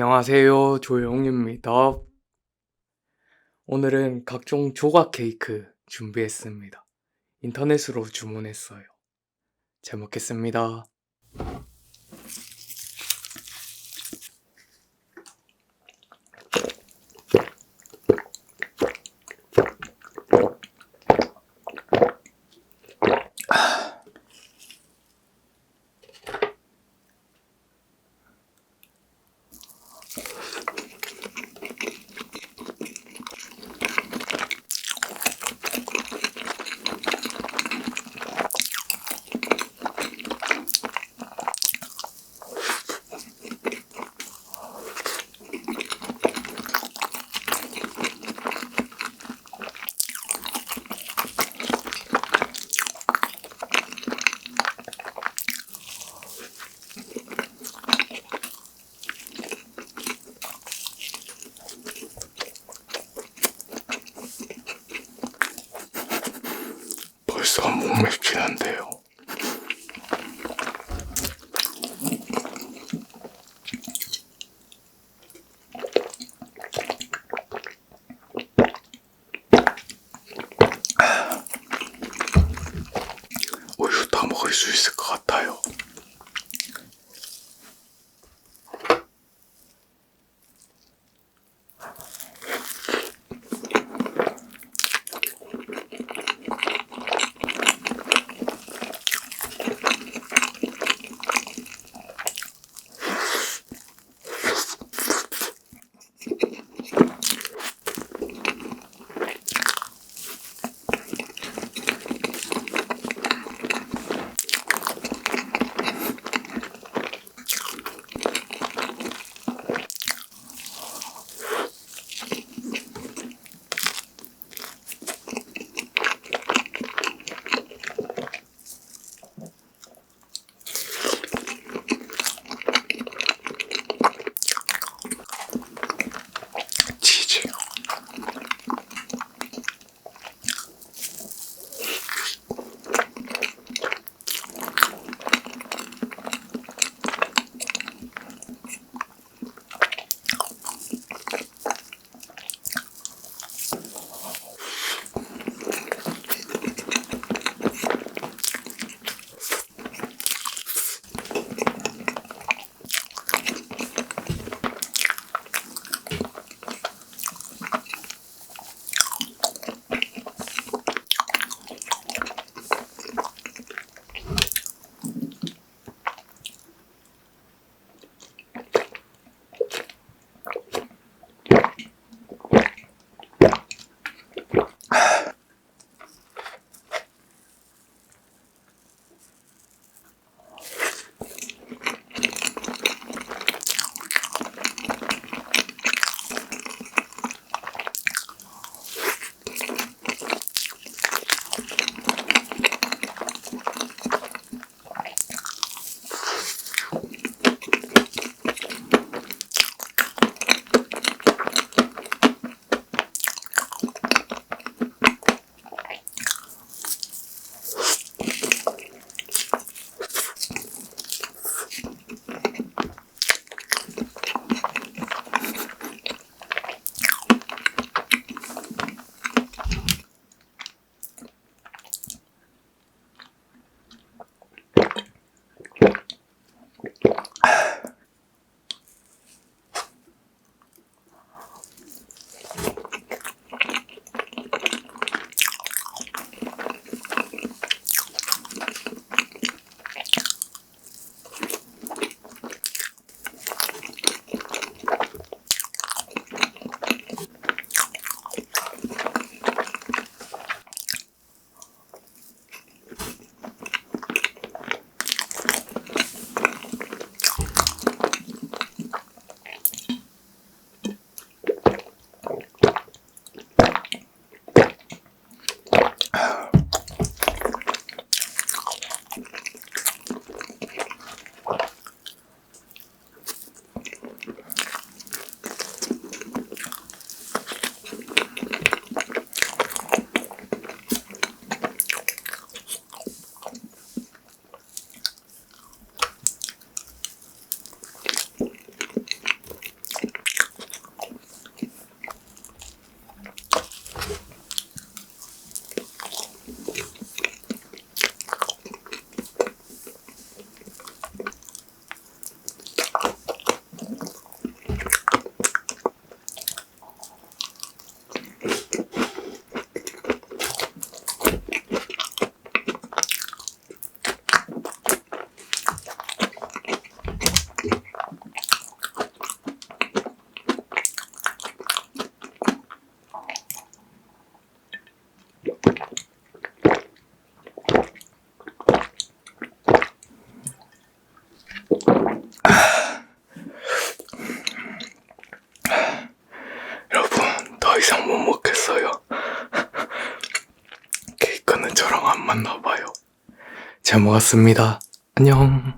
안녕하세요. 조용입니다. 오늘은 각종 조각 케이크 준비했습니다. 인터넷으로 주문했어요. 잘 먹겠습니다. 벌써 목 맥히는데요. 우유 다 먹을 수 있을 것 같아요. 잘 먹었습니다. 안녕.